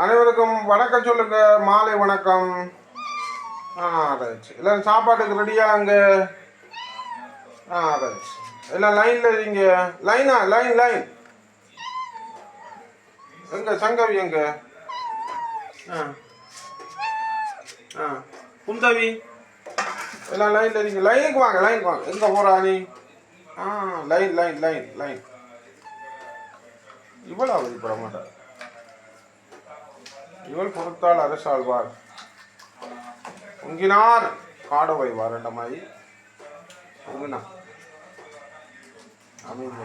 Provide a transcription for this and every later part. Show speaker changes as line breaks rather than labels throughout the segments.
அனைவருக்கும் வணக்கம் சொல்லுங்க. மாலை வணக்கம். ஆ ரைட் எல்லாரும் சாப்பாட்டுக்கு ரெடியா அங்கே? ஆ ரைட் எல்லாம் லைனில் இருங்க லைனா லைன் லைன் எங்க? சங்கவி எங்க? ஆ. ஆ. குந்தவி எல்லாம் லைனில் இருக்கீங்க லைனுக்கு வாங்க லைனுக்கு வாங்க. எங்கே போகிறா நீ? ஆ லைன் லைன் லைன் லைன் இவ்வளோ அவதிப்பட மாட்டாள் இவள் பொறுத்தால் அரசாழ்வார். உங்கினார் காடவை வாரண்டமாய். உங்கினா அமைதி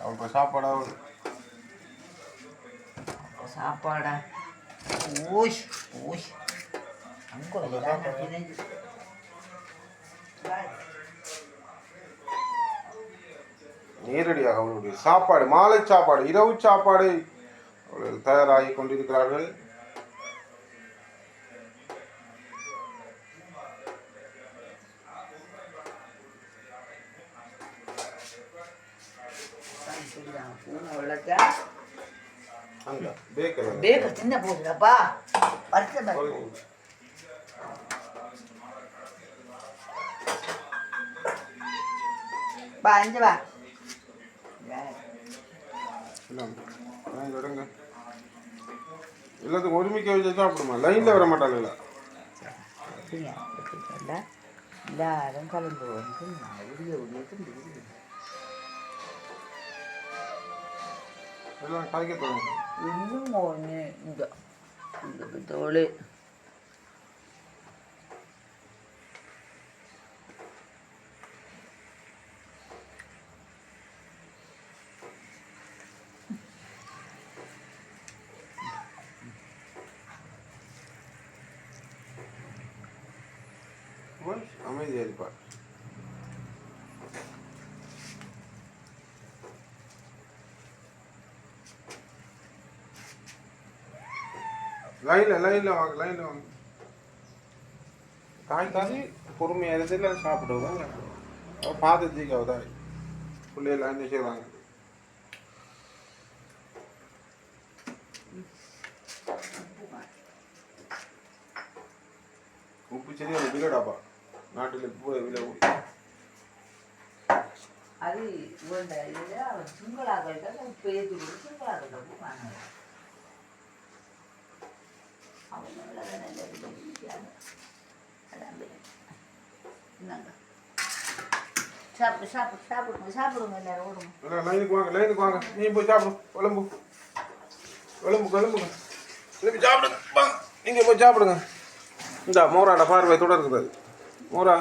அவள் இப்போ சாப்பாடா
சாப்பாடா? ஓஷ் அங்கே
நேரடியாக அவர்களுடைய சாப்பாடு மாலை சாப்பாடு இரவு சாப்பாடு. அவர்கள் தயாராகி கொண்டிருக்கிறார்கள். பேக்கர்
பேக்க சின்ன போகுதுப்பா வருஷம் பா அஞ்சு வா
எல்லாத்துக்கும் ஒருமிக்க வச்சு சாப்பிடுமா லைன்ல வர மாட்டாங்களா
எல்லாரும் கலந்து வந்து உரிய உரியது
எல்லாம் காய்க்க
இன்னும் ஒன்று இந்த. இந்த தோல்
லைன்ல லைன்ல வாங்க லைன்ல வாங்க. தாய் தாய் பொறுமையா இருந்து எல்லாம் சாப்பிடுவாங்க அவ பார்த்து ஜீக்காவ தாய். பிள்ளைகள் என்ன செய்வாங்க உப்பு செடி ஒரு விலடாப்பா நாட்டில் உப்பு விலை கூடி.
அது இவண்ட இதில் அவன் சிங்களாக்கள்கிட்ட இந்தாங்க சாப்பிடு சாப்பிடு சாப்பிடுங்க சாப்பிடுங்க எல்லாரும் ஓடுங்க
லைனுக்கு வாங்க லைனுக்கு வாங்க. நீ போய் சாப்பிடு. விளம்பு. விளம்பு கிளம்புங்க கிளம்பி சாப்பிடுங்க. வாங்க. நீங்கள் போய் சாப்பிடுங்க. இந்த மோராட பார்வை தொடர்கிறது மோரா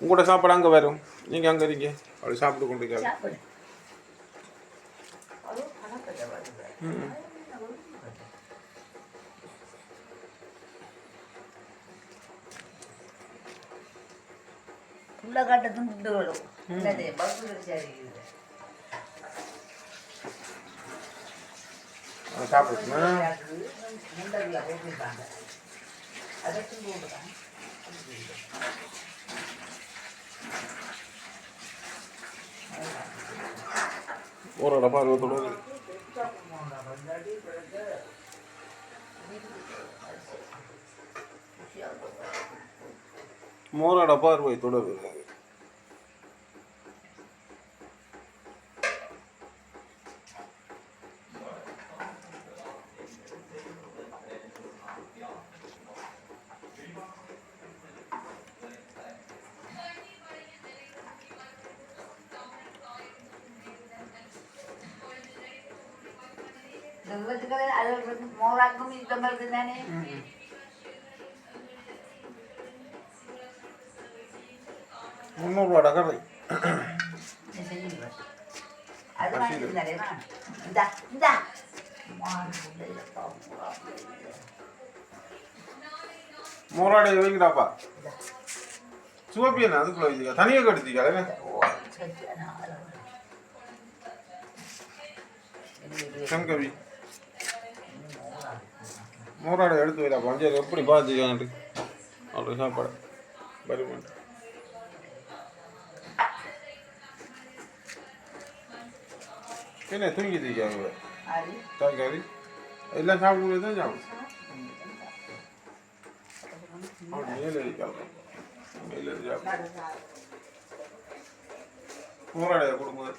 உங்களோட சாப்பாடு அங்கே வரும். நீங்கள் அங்கே இருக்கீங்க. அப்படி சாப்பிட்டு கொண்டு இருக்காரு
புள்ள காட்ட துண்டு வரும் என்னது பஸ்ஸுக்கு சரி இது
சாப்பிடுமா
முண்டரில் போட்டிருக்காங்க அதை துண்டு போட்டுருக்காங்க
மோராட பார்வை தொடருது மோராட பார்வை
இந்த விபத்துக்களை அது மோராக்கும் இந்த மாதிரி தானே? பூரா பிள்ளைல.
மோராடை வைங்கடாப்பா. என்ன அதுக்குள்ள வைச்சிக்கா தனியாக கடிச்சிக்கா
ஓ, சரியான
சங்கவி. மோராடை எடுத்து வைடா பஞ்சர் எப்படி பார்த்துக்கான்ட்டு அவருக்கு சாப்பாடு. பரிமாணம் என்ன தூங்கிட்டு இருக்காங்க தாய்க்காரி
எல்லாம் சாப்பிடும்போது தான் சாப்பிடும் மேலே இருக்காங்க மேலே இருக்காங்க போராடைய கொடுக்கும்போது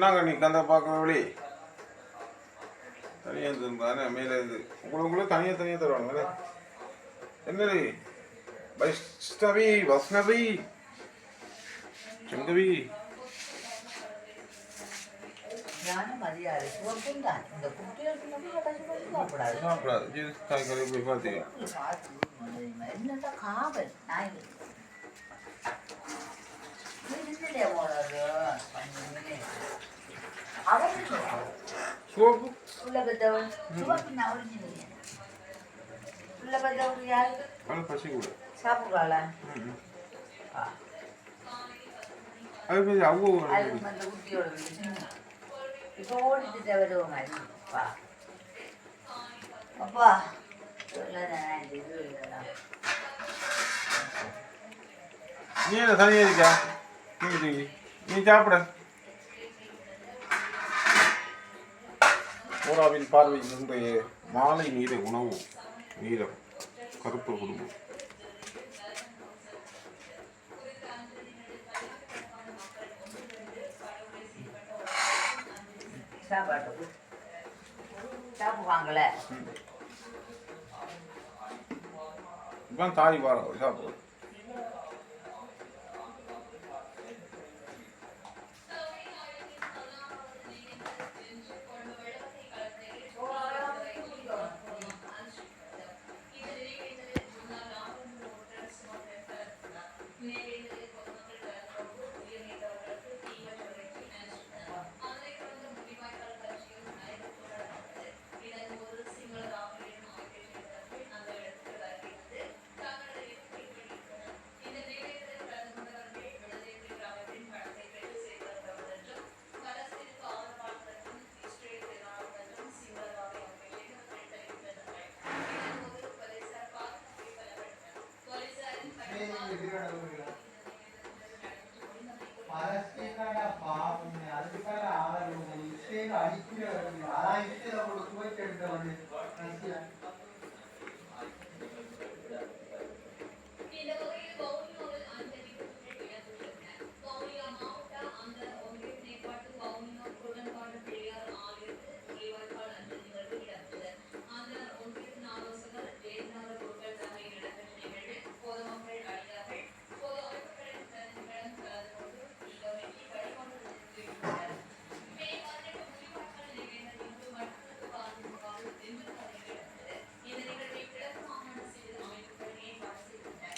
பொன்னாங்கண்ணி கந்த பார்க்குற வழி. தனியாக தானே மேலே இருந்து. உங்களுக்கு தனியாக தனியாக தருவாங்க என்னது வைஷ்ணவி செங்கவி.
குட்டிகளுக்கு மட்டும் கட்டாச்சு சாப்பிடாது?
சாப்பிடாது. ஜீஸ் காய்கறி போய் பார்த்தீங்க
சிவப்பு நான் ஒரிஜினல் உள்ள பெற்றவள் யாரு
அது பசி கூட
சாப்பிடுவாளா
ம். அது போய் அவங்க
அது அந்த குட்டியோட வீடு இப்போ ஓடிட்டு வருவோம் அப்பா அப்பா சொல்லதான் இது இல்லைடா.
நீ என்ன தனியாக இருக்கா நீ நீ சாப்பிட. ஓராவின் பார்வை இன்றைய மாலை நீர உணவு நீரம் கருப்பு குடும்பம்.
சாப்பாட்டு சாப்பிடுவாங்களே.
தாய் வாரம் சாப்பிடுவோம்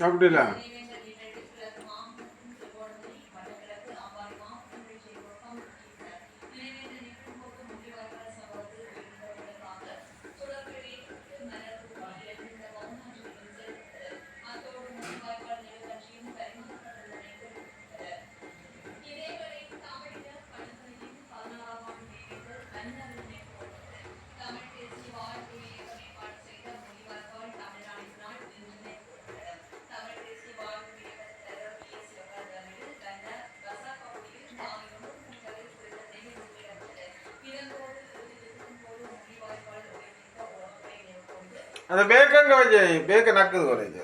চকডেলা அந்த பேக்கங்க வச்சு பேக்க நக்குது குறைஞ்சு